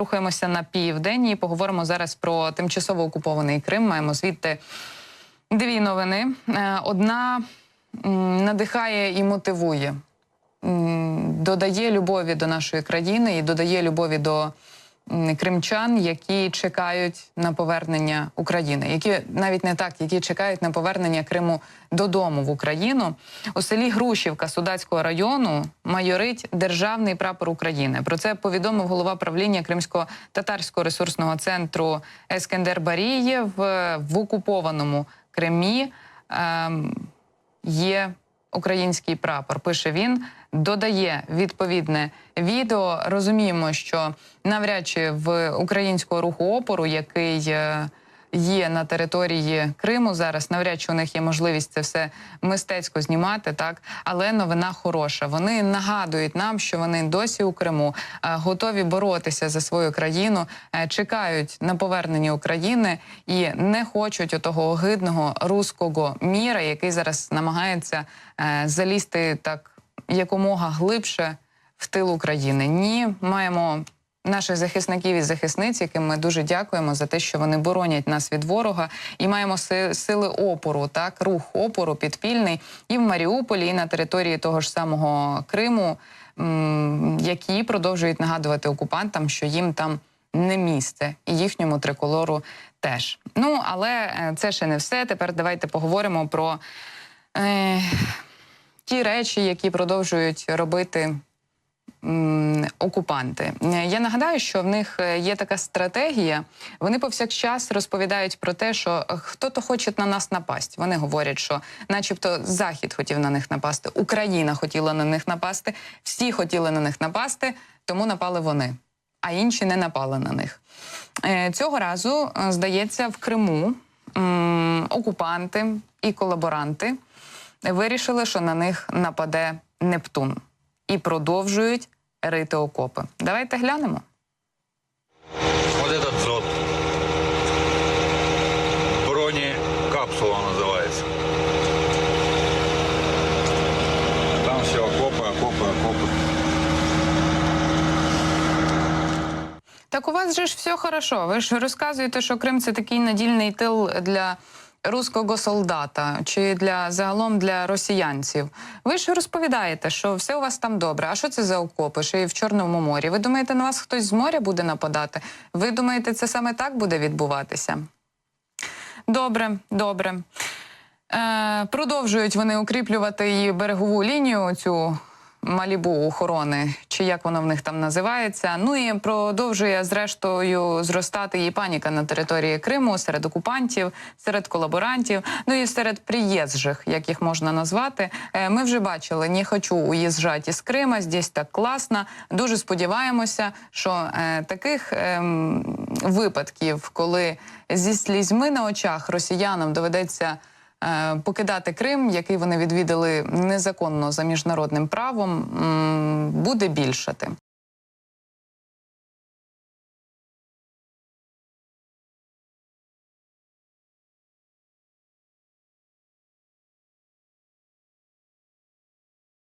Рухаємося на південь і поговоримо зараз про тимчасово окупований Крим. Маємо звідти дві новини. Е, Одна надихає і мотивує, додає любові до нашої країни і додає любові до кримчан, які чекають на повернення України, які навіть не так, які чекають на повернення Криму додому в Україну. У селі Грушівка Судацького району майорить державний прапор України. Про це повідомив голова правління Кримсько-татарського ресурсного центру Ескендер Барієв в окупованому Кримі. Ем, є український прапор. Пише він, додає відповідне відео. Розуміємо, що навряд чи в українського руху опору, який е, є на території Криму зараз, навряд чи у них є можливість це все мистецько знімати, так але новина хороша. Вони нагадують нам, що вони досі у Криму е, готові боротися за свою країну, е, чекають на повернення України і не хочуть отого огидного руського міра, який зараз намагається е, залізти так якомога глибше в тил України. Ні, маємо наших захисників і захисниць, яким ми дуже дякуємо за те, що вони боронять нас від ворога, і маємо сили опору, так рух опору підпільний і в Маріуполі, і на території того ж самого Криму, які продовжують нагадувати окупантам, що їм там не місце, і їхньому триколору теж. Ну але е, це ще не все. Тепер давайте поговоримо про. Е, ті речі, які продовжують робити окупанти. Я нагадаю, що в них е, є така стратегія. Вони повсякчас розповідають про те, що е, хто-то хоче на нас напасть. Вони говорять, що, начебто, Захід хотів на них напасти, Україна хотіла на них напасти, всі хотіли на них напасти, тому напали вони. А інші не напали на них. Е, Цього разу, здається, в Криму окупанти і колаборанти вирішили, що на них нападе Нептун і продовжують рити окопи. Давайте глянемо. Вот этот зод. Бронекапсула называется. Там все окопы, окопы, окопы. Так у вас же ж все хорошо. Ви ж розказуєте, що Крим це такий надільний тил для руського солдата чи для загалом для росіянців. Ви ж розповідаєте, що все у вас там добре. А що це за окопи? Ще й в Чорному морі. Ви думаєте, на вас хтось з моря буде нападати? Ви думаєте, це саме так буде відбуватися? Добре, добре. Е, продовжують вони укріплювати і берегову лінію, цю малібу охорони, чи як воно в них там називається. Ну і продовжує зрештою зростати і паніка на території Криму серед окупантів, серед колаборантів, ну і серед приїжджих, як їх можна назвати. Е, ми вже бачили, не хочу уїжджати із Крима, здесь так класно. Дуже сподіваємося, що е, таких ем, випадків, коли зі слізьми на очах росіянам доведеться покидати Крим, який вони відвідали незаконно за міжнародним правом, буде більшати.